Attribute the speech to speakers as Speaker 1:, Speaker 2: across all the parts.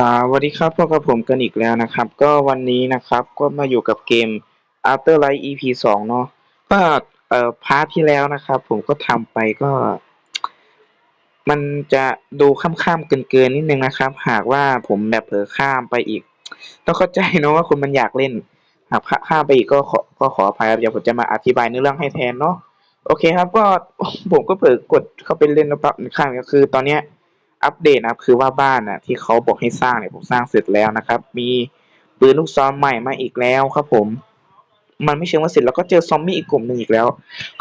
Speaker 1: สวัสดีครับพบกับผมกันอีกแล้วนะครับ ก็วันนี้นะครับก็มาอยู่กับเกม After Light EP สองเนาะก็เอ่อพาร์ทที่แล้วนะครับ ผมก็ทำไปก็ มันจะดูข้ามๆเกินๆนิดนึงนะครับ หากว่าผมแบบเผลอข้ามไปอีก ต้องเข้าใจเนอะว่าคนมันอยากเล่น หากข้ามไปอีกก็ขอก็ขออภัยครับเดี๋ยวผมจะมาอธิบายเนื้อเรื่องให้แทนเนาะโอเคครับ ก็ผมก็เผลอกดเข้าไปเล่นแล้วปั๊บข้างก็คือ ตอนเนี้ย อัปเดตนะครับ คือว่าบ้านน่ะที่เขาบอกให้สร้างเนี่ยผมสร้างเสร็จแล้วนะครับ มีปืนลูกซองใหม่มาอีกแล้วครับผม มันไม่เชิงว่าเสร็จแล้วก็เจอซอมบี้อีกกลุ่มหนึ่งอีกแล้ว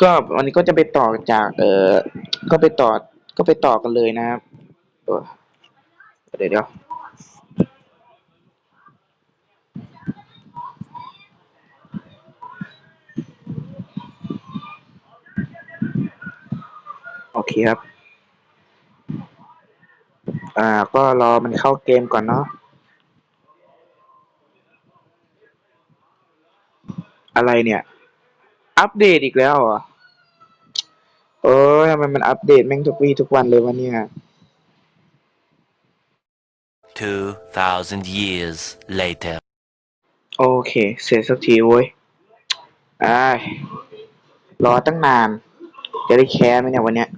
Speaker 1: ก็วันนี้ก็จะไปต่อจากเออก็ไปต่อก็ไปต่อกันเลยนะครับเดี๋ยวเดี๋ยวโอเคครับ อ่า ก็รอมันเข้าเกมก่อนเนาะ อะไรเนี่ย อัปเดตอีกแล้วเหรอ เออทำไมมันอัปเดตแม่งทุกวีทุกวันเลยวะเนี่ย
Speaker 2: 2,000 years later.
Speaker 1: โอเค เสร็จสักทีเว้ยอ้ายรอตั้งนาน จะได้แคสไหมเนี่ยวันเนี้ย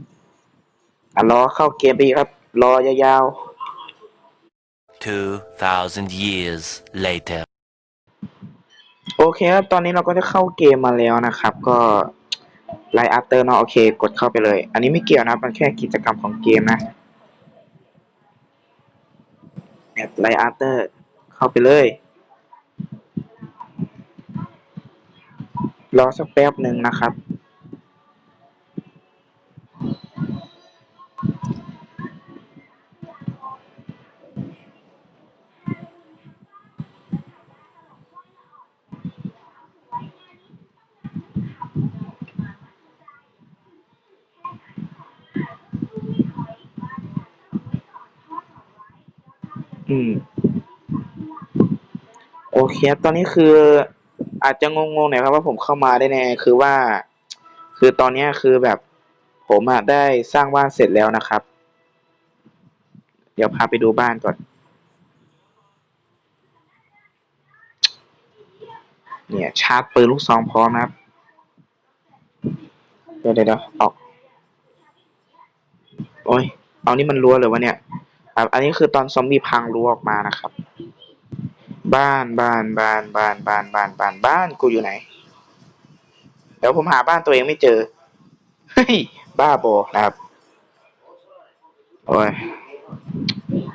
Speaker 1: อะรอเข้าเกมไปอีกครับ รอยาว
Speaker 2: 2,000 years later.
Speaker 1: ๆ โอเคครับ ตอนนี้เราก็จะเข้าเกมมาแล้วนะครับ ก็ไลน์อัพเตอร์เนาะโอเค กดเข้าไปเลย อันนี้ไม่เกี่ยวนะครับ มันแค่กิจกรรมของเกมนะแบบไลน์อัพเตอร์เข้าไปเลย รอสักแป๊บหนึ่งนะครับ อืม โอเคครับตอนนี้คือ อาจจะงงๆหน่อยครับว่าผมเข้ามาได้ไงคือว่า คือตอนเนี้ยคือแบบ ผมอะได้สร้างบ้านเสร็จแล้วนะครับ เดี๋ยวพาไปดูบ้านก่อน เนี่ย ชาร์จปืนลูกซองพร้อมนะครับ เดี๋ยวเดี๋ยวเดี๋ยวออก โอ้ยเอานี่มันรั้วเลยวะเนี่ย อะอันนี้คือตอนซอมบี้พังรั้วออกมานะครับ บ้านบ้านบ้านบ้านบ้านบ้านบ้านบ้านกูอยู่ไหน เดี๋ยวผมหาบ้านตัวเองไม่เจอ เฮ้ย บ้าบอนะครับ โอ้ย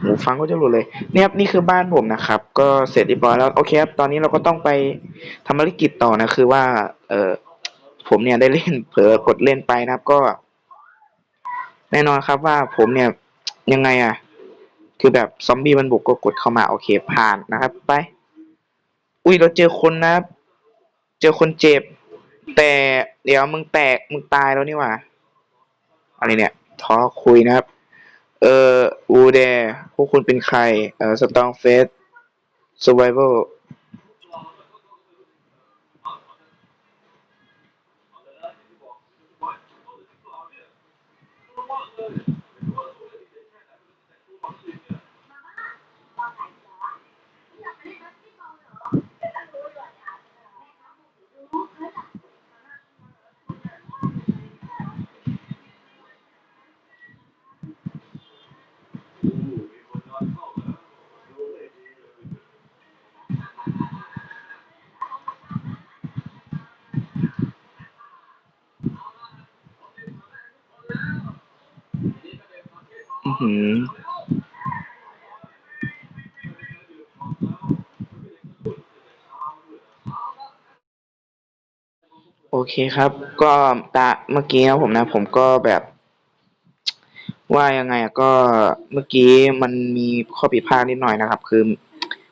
Speaker 1: หูฟังก็จะหลุดเลยเนี่ยครับนี่คือบ้านผมนะครับ ก็เสร็จเรียบร้อยแล้วโอเคครับตอนนี้เราก็ต้องไปทำภารกิจต่อนะคือว่า เออผมเนี่ยได้เล่นเผลอกดเล่นไปนะครับก็ แน่นอนครับว่าผมเนี่ยยังไงอะ คือแบบซอมบี้มันบุกก็กดเข้ามาโอเคผ่านนะครับไป อุ้ยเราเจอคนนะเจอคนเจ็บ แต่เดี๋ยวมึงแตกมึงตายแล้วนี่หว่าอะไรเนี่ยท้อคุยนะครับ เอออูเดพวกคุณเป็นใคร เออสตองเฟส survival อื อหือ โอเคครับ ก็ตาเมื่อกี้นะผมนะ ผมก็แบบ ว่ายังไงอะก็เมื่อกี้มันมีข้อผิดพลาดนิดหน่อยนะครับ คือ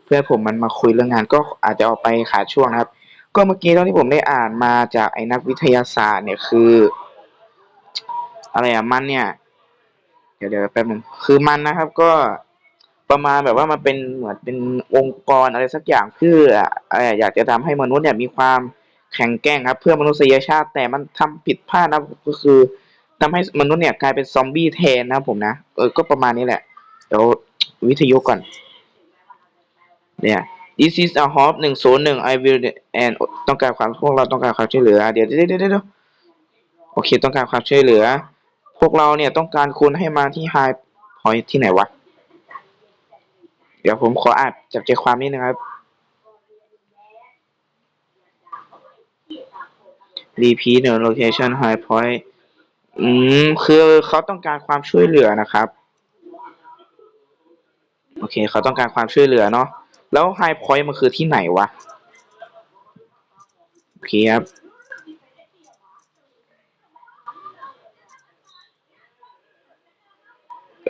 Speaker 1: เพื่อนผมมันมาคุยเรื่องงานก็อาจจะเอาไปขาดช่วงนะครับ ก็เมื่อกี้ตอนที่ผมได้อ่านมาจากไอ้นักวิทยาศาสตร์เนี่ยคือ อะไรอะมันเนี่ย เดี๋ยวเดี๋ยวแป๊บนึงคือมันนะครับก็ประมาณแบบว่ามันเป็นเหมือนเป็นองค์กรอะไรสักอย่างเพื่อเอ่ออยากจะทำให้มนุษย์เนี่ยมีความแข็งแกร่งครับ เพื่อมนุษยชาติแต่มันทำผิดพลาดนะก็คือทำให้มนุษย์เนี่ยกลายเป็นซอมบี้แทนนะผมนะเออก็ประมาณนี้แหละเดี๋ยววิทยุก่อน เนี่ย this is a hop หนึ่งศูนย์หนึ่ง I will and ต้องการความพวกเราต้องการความช่วยเหลือ เดี๋ยวเดี๋ยวเดี๋ยวโอเค ต้องการความช่วยเหลือ พวกเราเนี่ยต้องการคุณให้มาที่ high point ที่ไหนวะ เดี๋ยวผมขออ่านจับใจความนิดนึงครับ repeat the location high point อืม คือเขาต้องการความช่วยเหลือนะครับ โอเค เขาต้องการความช่วยเหลือเนาะ แล้ว high point มันคือที่ไหนวะ โอเคครับ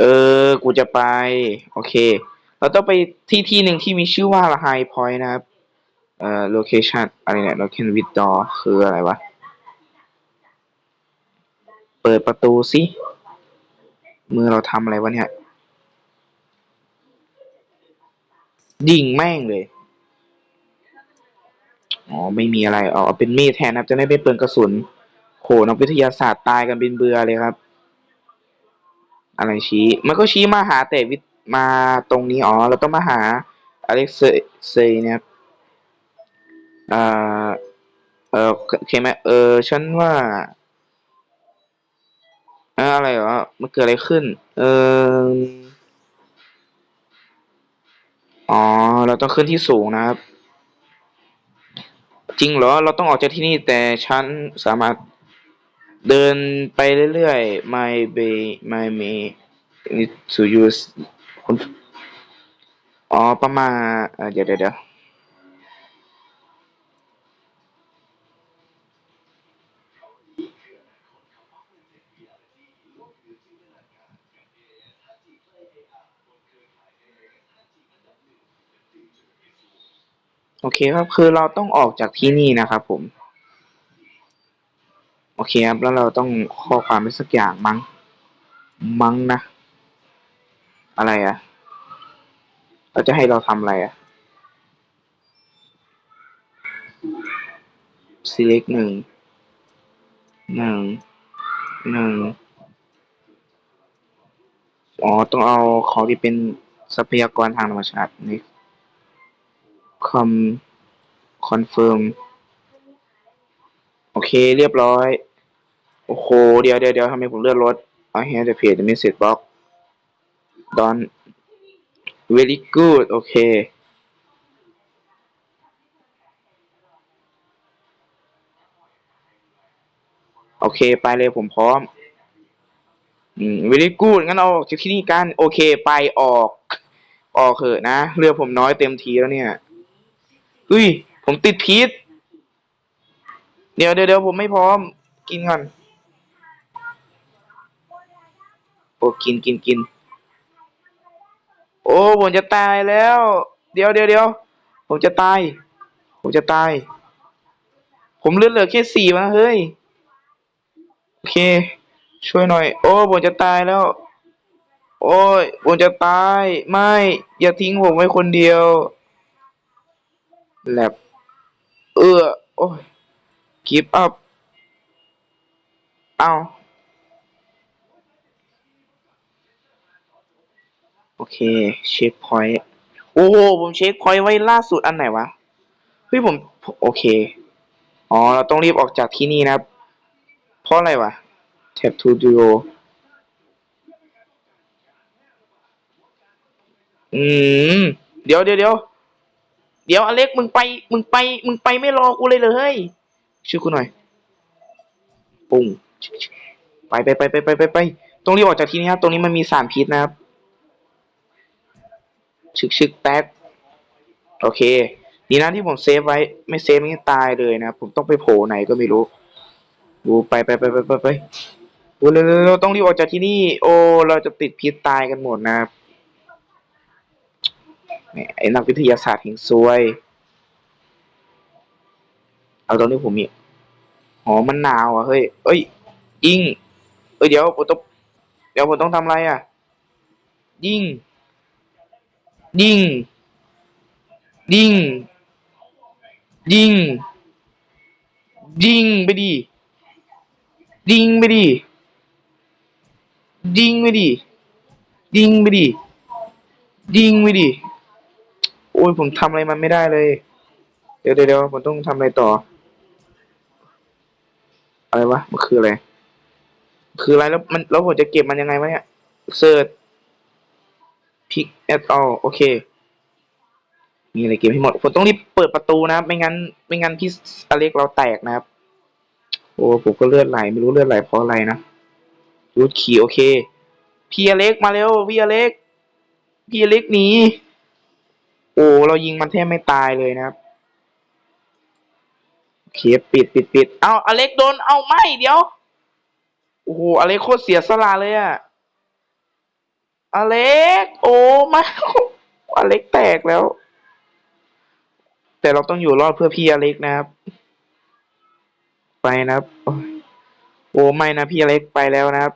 Speaker 1: เออ กูจะไป โอเค เราต้องไปที่ที่หนึ่งที่มีชื่อว่า high point นะครับ เอ่อ location อะไรเนี่ย location with door คืออะไรวะ เปิดประตูสิ มือเราทำอะไรวะเนี่ย ดิ่งแม่งเลย อ๋อ ไม่มีอะไร อ๋อ เป็นมีดแทนนะครับ จะได้ไม่เปลืองกระสุนโหนักวิทยาศาสตร์ตายกันเป็นเบือเลยครับ อะไรชี้ มันก็ชี้มาหาแต่วิทมาตรงนี้อ๋อเราต้องมาหาอเล็กเซยเนี่ยครับเอ่อเออโอเคไหมเออฉันว่าเอออะไรเหรอมันเกิดอะไรขึ้น เอออ๋อ เราต้องขึ้นที่สูงนะครับ จริงเหรอ เราต้องออกจากที่นี่แต่ฉันสามารถ เดินไปเรื่อยๆ my bay my may need to use คุณอ๋อ ประมาณเอ่อเดี๋ยวเดี๋ยวเดี๋ยวโอเคครับ คือเราต้องออกจากที่นี่นะครับผม โอเคครับ แล้วเราต้องข้อความไปสักอย่างมั้ง มั้งนะ อะไรอะเราจะให้เราทำอะไรอะ select หนึ่ง หนึ่ง หนึ่ง อ๋อ ต้องเอาของที่เป็นทรัพยากรทางธรรมชาตินี่ com confirm โอเค เรียบร้อย โอ้โห เดี๋ยวเดี๋ยวเดี๋ยวทำไมผมเลื่อนรถ I have the page the message box done very good โอเคโอเค ไปเลยผมพร้อม อืม very good งั้นเอาจากที่นี่กัน โอเค ไปออก ออกเถอะนะ เรือผมน้อยเต็มทีแล้วเนี่ยเฮ้ย ผมติดพิษเดี๋ยวเดี๋ยวเดี๋ยวผมไม่พร้อม กินก่อน โอ้กินกินกิน โอ้ผมจะตายแล้ว เดี๋ยวเดี๋ยวเดี๋ยวผมจะตาย ผมจะตาย ผมเลือดเหลือแค่สี่มาเฮ้ย โอเค ช่วยหน่อย โอ้ผมจะตายแล้ว โอ้ยผมจะตาย ไม่ อย่าทิ้งผมไว้คนเดียวแลบเออโอ้ย give up เอา โอเค เช็คพอยต์ โอ้โห ผมเช็คพอยต์ไว้ล่าสุดอันไหนวะ เฮ้ยผม โอเค อ๋อ เราต้องรีบออกจากที่นี่นะครับ เพราะอะไรวะ Tap to duo อืม เดี๋ยวเดี๋ยวเดี๋ยวเดี๋ยวอเล็กมึงไป มึงไป มึงไปไม่รอกูเลยเลยเฮ้ยช่วยกูหน่อย ปุ้ง ไปไปไปไปไปไปไปต้องรีบออกจากที่นี่ครับ ตรงนี้มันมีสารพิษนะครับ ชึกชึกแป๊กโอเค ดีนะที่ผมเซฟไว้ ไม่เซฟนี่ตายเลยนะ ผมต้องไปโผล่ไหนก็ไม่รู้ดูไปไปไปไปไปไปดูเร็วเร็วเร็วต้องรีบออกจากที่นี่ โอ้ เราจะติดพิษตายกันหมดนะไอ้นักวิทยาศาสตร์แห่งซวย เอาตอนนี้ผมมีอ๋อมันหนาวอะเฮ้ย เอ้ยยิง เอ้ยเดี๋ยวผมต้องเดี๋ยวผมต้องทำอะไรอะ ยิง ยิงยิงยิงยิงไปดิยิงไปดิยิงไปดิยิงไปดิยิงไปดิโอ้อ้ยผมทำอะไรมันไม่ได้เลย เดี๋ยวเดี๋ยวผมต้องทำอะไรต่อ อะไรวะ มันคืออะไร คืออะไรแล้วมันแล้วผมจะเก็บมันยังไงวะเนี่ยเซิร์ช พิกแอดอโอเค มีอะไรเก็บให้หมด ผมต้องรีบเปิดประตูนะครับ ไม่งั้น ไม่งั้นพี่อเล็กเราแตกนะครับ โอ้ผมก็เลือดไหล ไม่รู้เลือดไหลเพราะอะไรนะรูดขี่โอเค พี่อเล็กมาเร็ว พี่อเล็ก พี่อเล็กหนี โอ้ เรายิงมันแทบไม่ตายเลยนะครับโอเคปิดปิดปิด เอาอเล็กโดน เอาไม่ เดี๋ยว โอ้โหอเล็กโคตรเสียสละเลยอะ อเล็ก โอ้ไม่อเล็กแตกแล้ว แต่เราต้องอยู่รอดเพื่อพี่อเล็กนะครับ ไปนะครับ โอ้ไม่นะพี่อเล็กไปแล้วนะครับ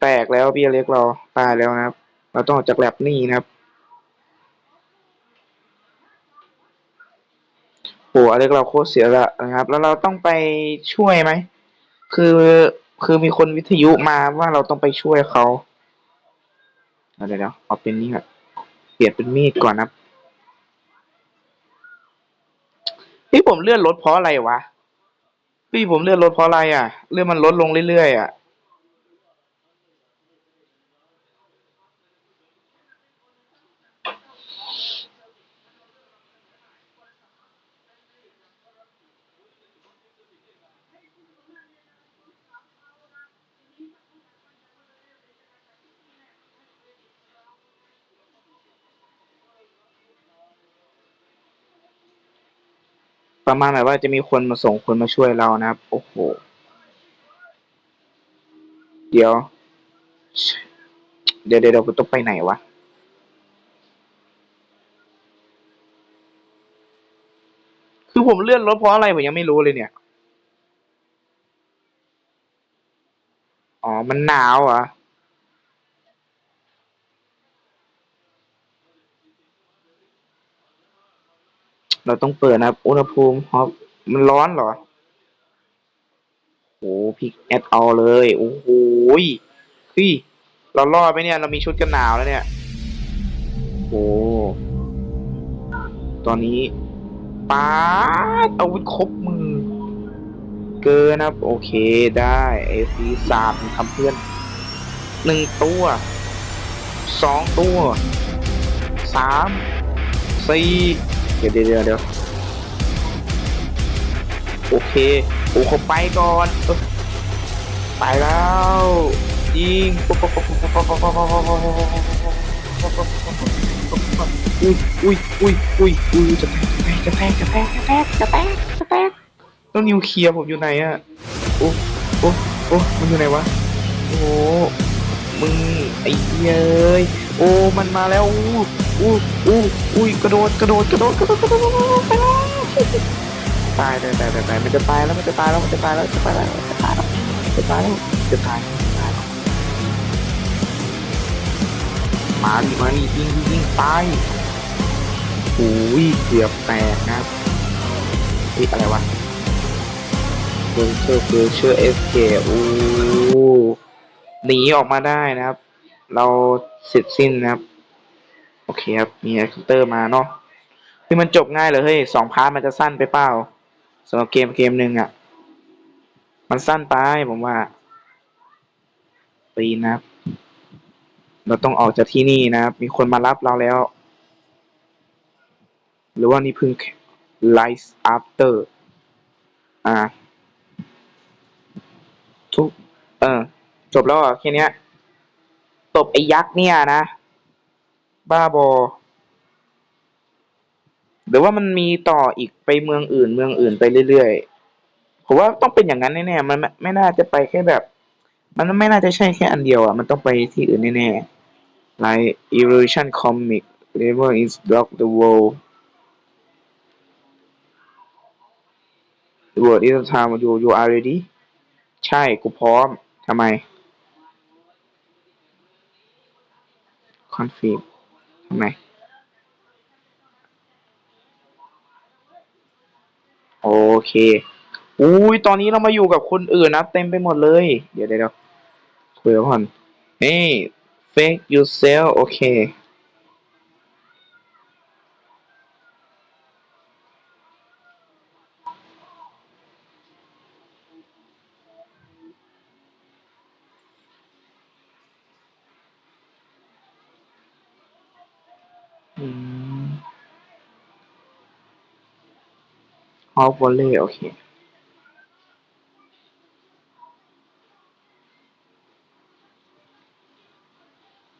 Speaker 1: แตกแล้วพี่อเล็กเราตายแล้วนะครับ เราต้องออกจากแลบนี่นะครับโอ้อเล็กเราโคตรเสียละนะครับ แล้วเราต้องไปช่วยไหม คือ คือมีคนวิทยุมาว่าเราต้องไปช่วยเขา เดี๋ยวเดี๋ยวเอาเป็นนี่ก่อนเปลี่ยนเป็นมีดก่อนนะพี่ผมเลื่อนรถเพราะอะไรวะพี่ผมเลื่อนรถเพราะอะไรอะ เลื่อนมันลดลงเรื่อยๆอะ ประมาณแบบว่าจะมีคนมาส่งคนมาช่วยเรานะครับ โอ้โห เดี๋ยว เดี๋ยวเดี๋ยวกูต้องไปไหนวะคือผมเลื่อนรถเพราะอะไรผมยังไม่รู้เลยเนี่ย อ๋อ มันหนาวอะ เราต้องเปิดนะครับ อุณหภูมิฮอปมันร้อนเหรอโอ้พิกแอดเอาเลย โอ้โหพี่เรารอดไหมเนี่ย เรามีชุดกันหนาวแล้วเนี่ย โอ้ตอนนี้ป้าดอาวุธครบมือ เกินนะครับ โอเคได้ไอซีสามทำเพื่อนหนึ่งตัวสองตัวสามสี่ เดี๋ยวเดี๋ยวเดี๋ยวโอเคโอ้เขาไปก่อน ไปแล้วยิงอุ้ยอุ้ยอุ้ยอุ้ยอุ้ยจะแตกจะแตกจะแตกจะแตกจะแตกจะแตกต้องนิวเคลียร์ผมอยู่ไหนอะโอ้โอ้โอ้มันอยู่ไหนวะโอ้ มึงไอ้เย้ยโอ้มันมาแล้วอู้อู้อู้อุ้ยกระโดดกระโดดกระโดดกระโดดกระโดดไปแล้วตายตายตายตายตายมันจะตายแล้วมันจะตายแล้วมันจะตายแล้วจะตายแล้วจะตายแล้วจะตายแล้วจะตายตายมาดิมาดิยิงยิงยิงตายโอ้ยเกือบแตกนะครับนี่อะไรวะเฟอร์เชอร์เฟอร์เชอร์เอสเคโอ้ หนีออกมาได้นะครับ เราเสร็จสิ้นนะครับ โอเคครับ มีแอคเตอร์มาเนาะคือมันจบง่ายเลยเฮ้ยสองพาร์ทมันจะสั้นไปเปล่าสำหรับเกมเกมหนึ่งอะ มันสั้นไปผมว่า ปีนะครับ เราต้องออกจากที่นี่นะครับ มีคนมารับเราแล้ว หรือว่านี่เพิ่ง life after อ่าทุกเออ จบแล้วเหรอแค่นี้ตบไอ้ยักษ์เนี่ยนะ บ้าบอหรือว่ามันมีต่ออีกไปเมืองอื่น เมืองอื่นไปเรื่อยๆผมว่าต้องเป็นอย่างนั้นแน่ๆมันไม่ไม่น่าจะไปแค่แบบ มันไม่น่าจะใช่แค่อันเดียวอะ มันต้องไปที่อื่นแน่ๆ like evolution comic level is block the world the world is time you you are ready ใช่ กูพร้อมทำไม config ทำไมโอเค อุ้ยตอนนี้เรามาอยู่กับคนอื่นนะ เต็มไปหมดเลย เดี๋ยวเดี๋ยวคุยก่อนเฮ้ย fake yourself โอเค ฮอฟวอลเล่โอเค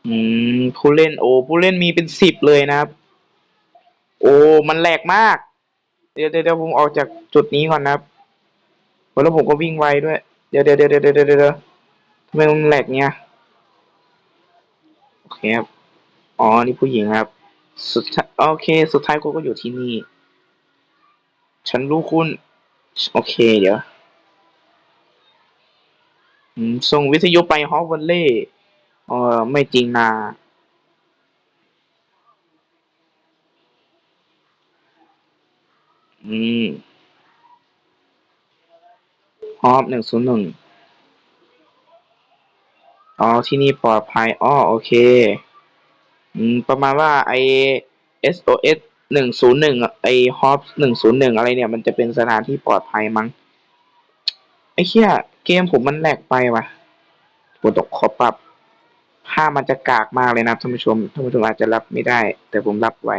Speaker 1: อืมผู้เล่นโอ้ผู้เล่นมีเป็นสิบเลยนะครับ โอ้มันแหลกมากเดี๋ยวเดี๋ยวเดี๋ยวผมออกจากจุดนี้ก่อนนะครับแล้วผมก็วิ่งไวด้วย เดี๋ยวเดี๋ยวเดี๋ยวเดี๋ยวเดี๋ยวเดี๋ยวทำไมมันแหลกเนี้ยโอเคครับอ๋อนี่ผู้หญิงครับ สุดโอเค สุดท้ายกูก็อยู่ที่นี่ ฉันรู้คุณ โอเค เดี๋ยวอืมส่งวิทยุไปฮอฟวันเล่เออไม่จริงนาอืมฮอปหนึ่งศูนย์หนึ่งอ๋อ ที่นี่ปลอดภัย อ๋อ โอเค อืม ประมาณว่าไอ SOS หนึ่งศูนย์หนึ่งไอฮอปหนึ่งศูนย์หนึ่งอะไรเนี่ยมันจะเป็นสถานที่ปลอดภัยมั้งไอ้เหี้ยเกมผมมันแหลกไปว่ะกดตกขอปรับภาพมันจะกากมากเลยนะท่านผู้ชมท่านผู้ชมอาจจะรับไม่ได้ แต่ผมรับไว้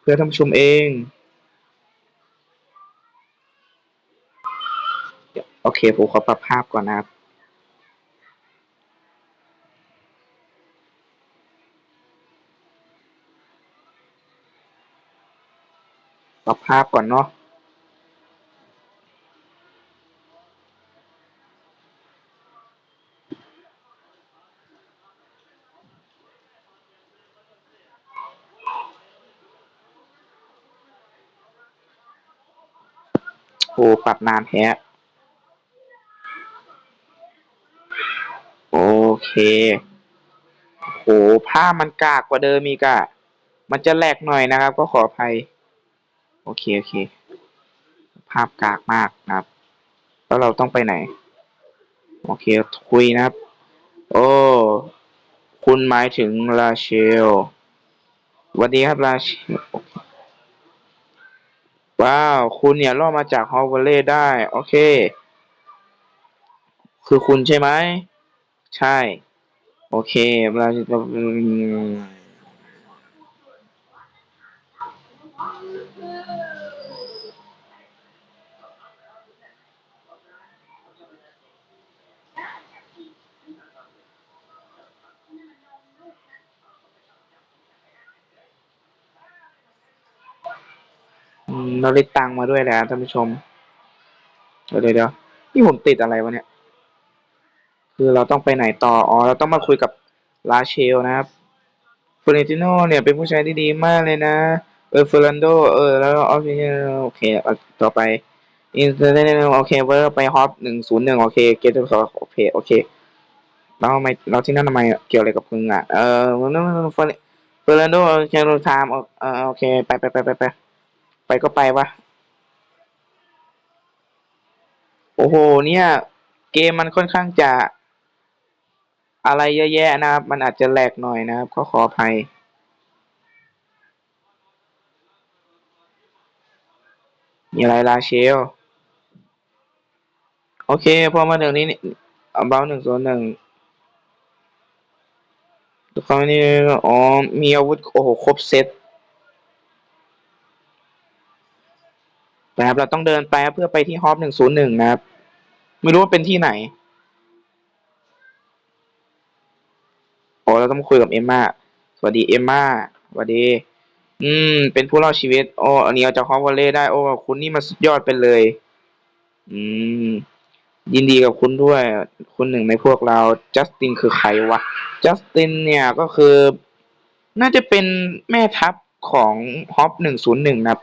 Speaker 1: เพื่อท่านผู้ชมเองโอเคผมขอปรับภาพก่อนนะครับ ปรับ ภาพก่อนเนาะโอ้ปรับนานแท้โอเคโหภาพมันกากกว่าเดิมอีกอะมันจะแหลกหน่อยนะครับ ก็ขออภัย โอเค โอเค ภาพกากมากนะครับ แล้วเราต้องไปไหน โอเค คุยนะครับ โอ้ คุณหมายถึงลาเชลสวัสดีครับลาเชลว้าว คุณเนี่ยรอดมาจากฮอลวลเล่ได้ โอเค คือคุณใช่ไหม ใช่ โอเคเราอืม เราได้ตังค์มาด้วยแหละท่านผู้ชม เดี๋ยวเดี๋ยวนี่ผมติดอะไรวะเนี่ย คือเราต้องไปไหนต่อ อ๋อ เราต้องมาคุยกับลาเชลนะครับเรนติโนเนี่ยเป็นผู้ชายที่ดีมากเลยนะ เออเฟรนโด เออ แล้วโอฟเคโอเค ต่อไปอินเตอร์เน็ตโอเคเวอร์ไปฮอปหนึ่งศูนย์หนึ่งโอเค เกตต์โอเค โอเคแล้วทำไม เราที่นั่นทำไม เกี่ยวอะไรกับมึงอะ เออเฟรเฟรนโดเชลไทม์เออโอเค ไปไปไปไปไป ไปก็ไปวะ โอ้โห เนี่ย เกมมันค่อนข้างจะ อะไรเยอะแยะนะครับ มันอาจจะแหลกหน่อยนะครับ ก็ขออภัยมีอะไรลาเชล โอเค พอมาถึงนี้เบาหนึ่งส่วนหนึ่งทุกคนนี่อ๋อ มีอาวุธ โอ้โห ครบเซต แต่ครับ เราต้องเดินไปเพื่อไปที่ฮอปหนึ่งศูนย์หนึ่งนะครับ ไม่รู้ว่าเป็นที่ไหนโอ้เราต้องคุยกับเอมมาสวัสดีเอมมาสวัสดี อืม เป็นผู้รอดชีวิต โอ้อันนี้เอาจากฮอปวอลเล่ได้ โอ้ คุณนี่มาสุดยอดไปเลย อืม ยินดีกับคุณด้วย คุณหนึ่งในพวกเรา จัสตินคือใครวะ จัสตินเนี่ยก็คือ น่าจะเป็นแม่ทัพของฮอปหนึ่งศูนย์หนึ่งนะครับ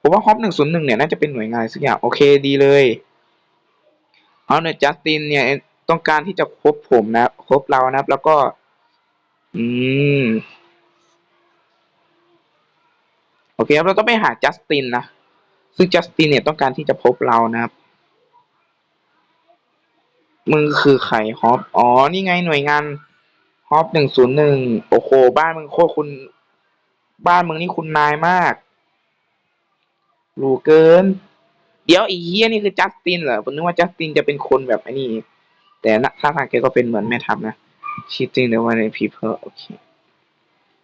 Speaker 1: ผมว่าฮอปหนึ่งศูนย์หนึ่งเนี่ยน่าจะเป็นหน่วยงานสักอย่าง โอเคดีเลยเอาเนี่ยจัสตินเนี่ยต้องการที่จะพบผมนะคบพบเรานะครับ แล้วก็ อืม โอเคครับเราต้องไปหาจัสตินนะ ซึ่งจัสตินเนี่ยต้องการที่จะพบเรานะครับมึงคือใครฮอป อ๋อ นี่ไงหน่วยงานฮอปหนึ่งศูนย์หนึ่ง โอ้โห บ้านมึงโคตรคุณ บ้านมึงนี่คุณนายมาก รู้เกิน เดี๋ยวไอีเฮียนี่คือจัสตินเหรอผมนึกว่าจัสตินจะเป็นคนแบบไอ้นี่ แต่นะถ้าทางแกก็เป็นเหมือนแม่ทัพนะ cheating the one people โอเค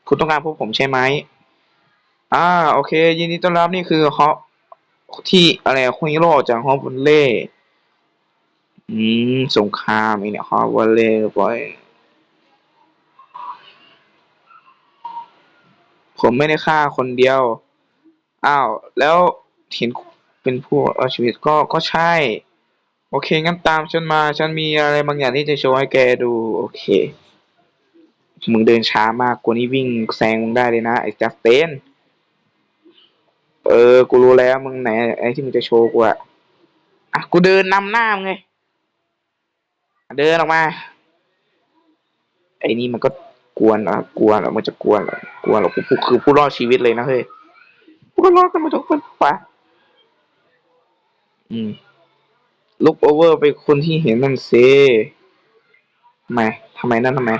Speaker 1: คุณต้องการพบผมใช่ไหมอ่าโอเค ยินดีต้อนรับนี่คือฮอปที่อะไรคุยโรจากฮอปวอลเล่ อืม สงครามไอเนี่ยฮอปวลเล่บอยผมไม่ได้ฆ่าคนเดียว อ้าว แล้ว เห็นเป็นผู้เอาชีวิตก็ก็ใช่ โอเค งั้นตามฉันมา ฉันมีอะไรบางอย่างที่จะโชว์ให้แกดู โอเค มึงเดินช้ามากกูนี่วิ่งแซงมึงได้เลยนะ ไอ้จัสเตนเออ กูรู้แล้วมึงไหนไอ้ที่มึงจะโชว์กูอะอะ กูเดินนำหน้ามึงไง เดินออกมา ไอ้นี่มันก็กวนเหรอกวนเหรอมันจะกวนเหรอกวนหรอกูกูคือผู้รอดชีวิตเลยนะเฮ้ย กูก็รอดกันมาทุกคนปะ อืมลุกโอเวอร์ไปคนที่เห็นนั่นเซทำไมทำไมนั่นทำไม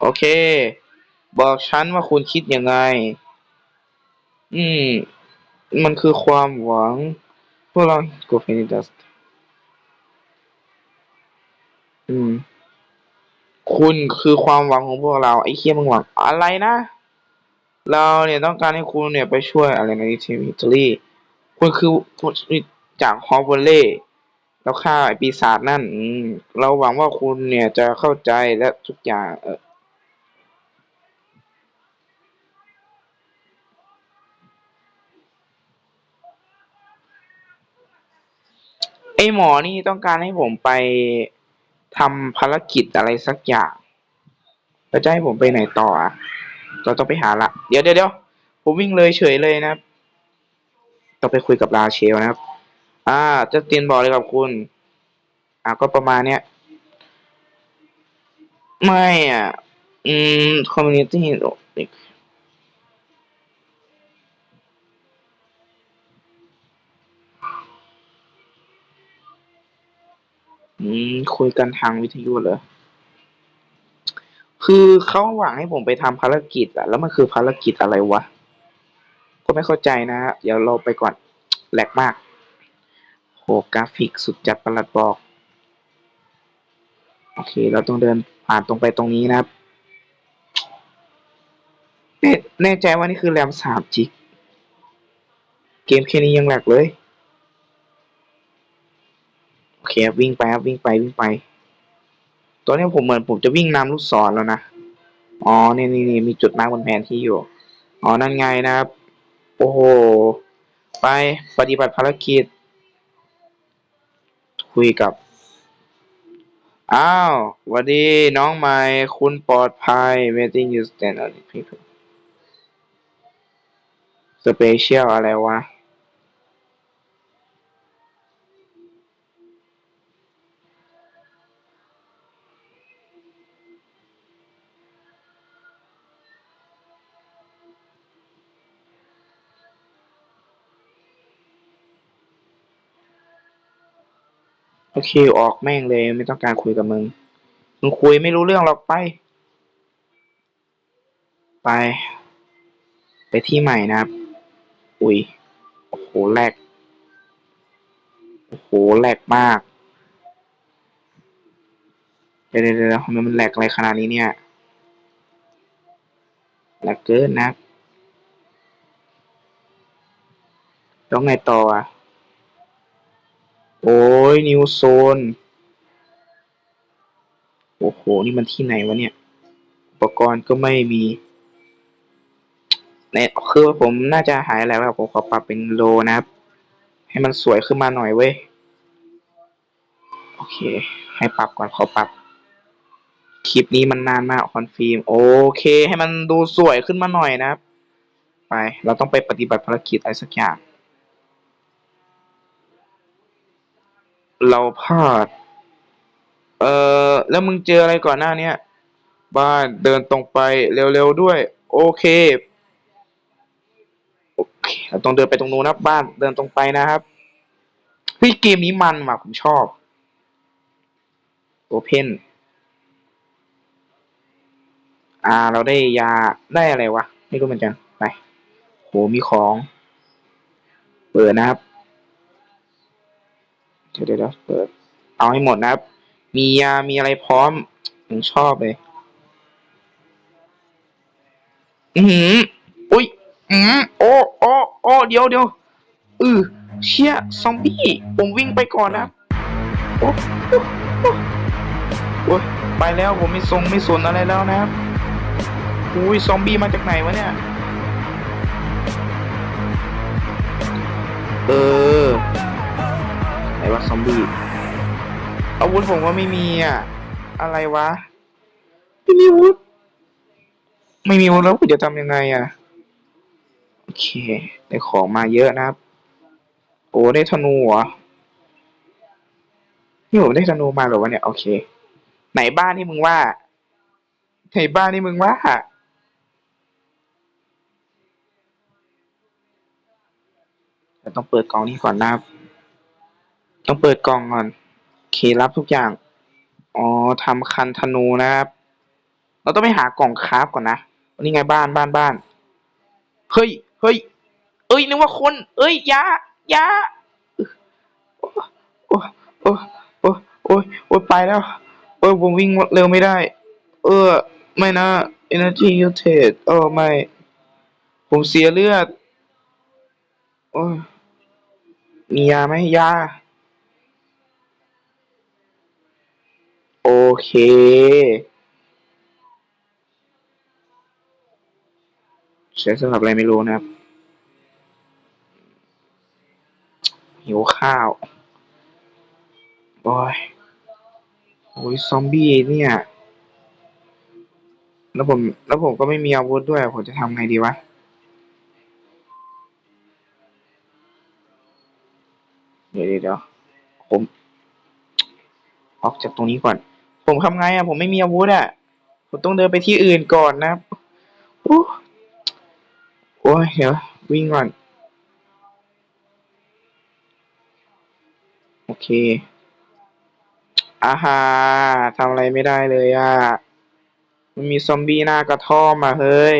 Speaker 1: โอเค บอกฉันว่าคุณคิดยังไง อืม มันคือความหวัง พวกเรากูฟินิดัสอืม คุณคือความหวังของพวกเรา ไอ้เคียมึงหวังอะไรนะ เราเนี่ยต้องการให้คุณเนี่ยไปช่วยอะไรในทีมอิตาลีคุณคือคุณจากฮอปเวลเล่แล้วฆ่าไอปีศาจนั่นเราหวังว่าคุณเนี่ยจะเข้าใจและทุกอย่างเออไอหมอนี่ต้องการให้ผมไปทำภารกิจอะไรสักอย่างแล้วจะให้ผมไปไหนต่ออะ เราต้องไปหาละ เดี๋ยวเดี๋ยวเดี๋ยวผมวิ่งเลยเฉยเลยนะครับต้องไปคุยกับราเชลนะครับ อ่าจะเตียนบอกเลยกับคุณ อ่าก็ประมาณเนี้ย ไม่อะ อืม คอมมูนิตี้อืมคุยกันทางวิทยุเหรอ คือเขาหวังให้ผมไปทำภารกิจอะแล้วมันคือภารกิจอะไรวะ ก็ไม่เข้าใจนะฮะเดี๋ยวเราไปก่อนแหลกมาก โหกราฟิกสุดจัดประหลัดบอก โอเค เราต้องเดินผ่านตรงไปตรงนี้นะครับแน่ใจว่านี่คือแรมสามจิก เกมแค่นี้ยังแหลกเลย โอเควิ่งไปครับวิ่งไปวิ่งไป ตอนนี้ผมเหมือนผมจะวิ่งนำลูกศรแล้วนะ อ๋อ นี่นี่นี่มีจุดมากบนแผนที่อยู่ อ๋อ นั่นไงนะครับ โอ้โห ไปปฏิบัติภารกิจ คุยกับ อ้าววัสดีน้องใหม่ คุณปลอดภัย waiting you stand on people special อะไรวะ โอเคออกแม่งเลยไม่ต้องการคุยกับมึง มึงคุยไม่รู้เรื่องหรอกไป ไป ไปที่ใหม่นะครับ อุ้ย โอ้โหแหลก โอ้โหแหลกมาก เดี๋ยวเดี๋ยวทำไมมันแหลกอะไรขนาดนี้เนี่ยแหลกเกินนะครับแล้วไงต่ออะ โอ้ยนิวโซน โอ้โห นี่มันที่ไหนวะเนี่ย อุปกรณ์ก็ไม่มีเนี่ยคือผมน่าจะหายแล้วครับผมขอปรับเป็นโลนะครับ ให้มันสวยขึ้นมาหน่อยเว้ย โอเค ให้ปรับก่อนขอปรับ คลิปนี้มันนานมากคอนฟิล์ม โอเค ให้มันดูสวยขึ้นมาหน่อยนะครับ ไป เราต้องไปปฏิบัติภารกิจอะไรสักอย่าง เราพลาด เอ่อแล้วมึงเจออะไรก่อนหน้าเนี้ย บ้านเดินตรงไปเร็วๆด้วย โอเคโอเคเราต้องเดินไปตรงนู้นนะบ้านเดินตรงไปนะครับพี่เกมนี้มันว่ะผมชอบโอเพนอ่า เราได้ยาได้อะไรวะ ไม่รู้เหมือนกัน ไป โห มีของ เปิดนะครับ เดี๋ยวเดี๋ยวเปิดเอาให้หมดนะครับ มียา มีอะไรพร้อมผมชอบเลย อือหืออุ้ย อืมโอ้โอ้โอ้เดี๋ยวเดี๋ยวเออเชี่ยซอมบี้ ผมวิ่งไปก่อนนะครับโอ้โอ้โอ้โอ้ยไปแล้วผมไม่ทรงไม่สนอะไรแล้วนะครับอุ้ยซอมบี้มาจากไหนวะเนี่ย เออ ซอมบี้อาวุธผมก็ไม่มีอะ อะไรวะ ไม่มีอาวุธ ไม่มีอาวุธแล้วผมจะทำยังไงอะ โอเค ได้ของมาเยอะนะครับ โอ้ได้ธนูเหรอ นี่ผมได้ธนูมาเหรอวะเนี่ย โอเค ไหนบ้านที่มึงว่า ไหนบ้านที่มึงว่าแต่ต้องเปิดกล่องนี้ก่อนนะครับ ต้องเปิดกล่องก่อนเครับทุกอย่าง อ๋อทำคันธนูนะครับ เราต้องไปหากล่องคราฟก่อนนะวันนี้ไงบ้านบ้านบ้าน เฮ้ย เฮ้ย เอ้ยนึกว่าคน เอ้ยยายาโอ้โอ้โอ้โอ้โอ้ยโอ้ยไปแล้วเออผมวิ่งเร็วไม่ได้ เออ ไม่นะ energy usage เออไม่ ผมเสียเลือด โอ้ยมียาไหมยา โอเค ใช้สำหรับอะไรไม่รู้นะครับ หิวข้าวบอยโอ้ยซอมบี้เนี่ย แล้วผม แล้วผมก็ไม่มีอาวุธด้วย ผมจะทำไงดีวะเดี๋ยวเดี๋ยวเดี๋ยวผม ออกจากตรงนี้ก่อน ผมทำไงอะ ผมไม่มีอาวุธอะ ผมต้องเดินไปที่อื่นก่อนนะครับโอ้โอ้ยเดี๋ยววิ่งก่อน โอเคอาฮาทำอะไรไม่ได้เลยอะ มันมีซอมบี้หน้ากระท่อมมาเฮ้ย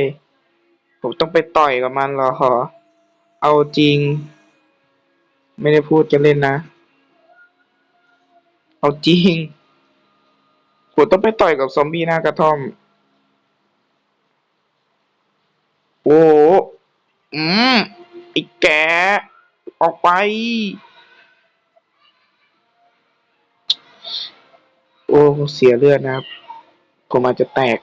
Speaker 1: ผมต้องไปต่อยกับมันเหรอ เอาจริง ไม่ได้พูดจะเล่นนะ เอาจริง ผมต้องไปต่อยกับซอมบี้หน้ากระท่อม โอ้อืมไอ้แกออกไป โอ้เสียเลือดนะครับ ผมอาจจะแตก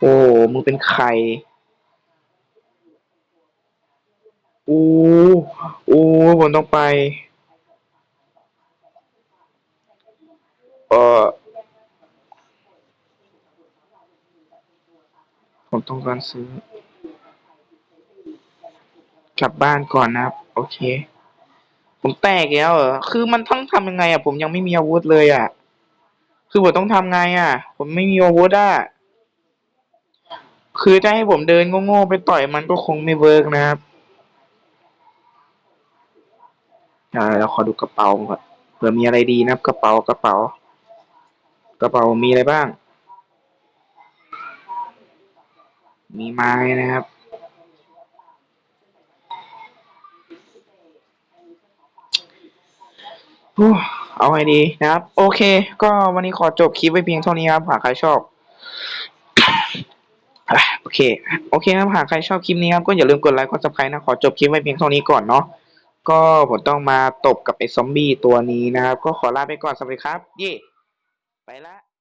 Speaker 1: โอ้มึงเป็นใครโอ้โอ้ผมต้องไป เออผมต้องการซื้อ กลับบ้านก่อนนะครับ โอเค ผมแตกแล้วเหรอคือมันต้องทำยังไงอะ ผมยังไม่มีอาวุธเลยอะ คือผมต้องทำไงอะ ผมไม่มีอาวุธอะ คือจะให้ผมเดินโง่ๆไปต่อยมันก็คงไม่เวิร์กนะครับเดี๋ยวเราขอดูกระเป๋าก่อนเผื่อมีอะไรดีนะครับกระเป๋ากระเป๋า กระเป๋ามีอะไรบ้าง มีไม้นะครับ เอาไงดีนะครับ โอเค ก็วันนี้ขอจบคลิปไว้เพียงเท่านี้ครับ หากใครชอบโอเค โอเคครับ หากใครชอบคลิปนี้ครับก็อย่าลืมกดไลค์กดซับสไครต์นะ ขอจบคลิปไว้เพียงเท่านี้ก่อนเนาะ ก็ผมต้องมาตบกับไอ้ซอมบี้ตัวนี้นะครับ ก็ขอลาไปก่อน สวัสดีครับ เย่ ไปละ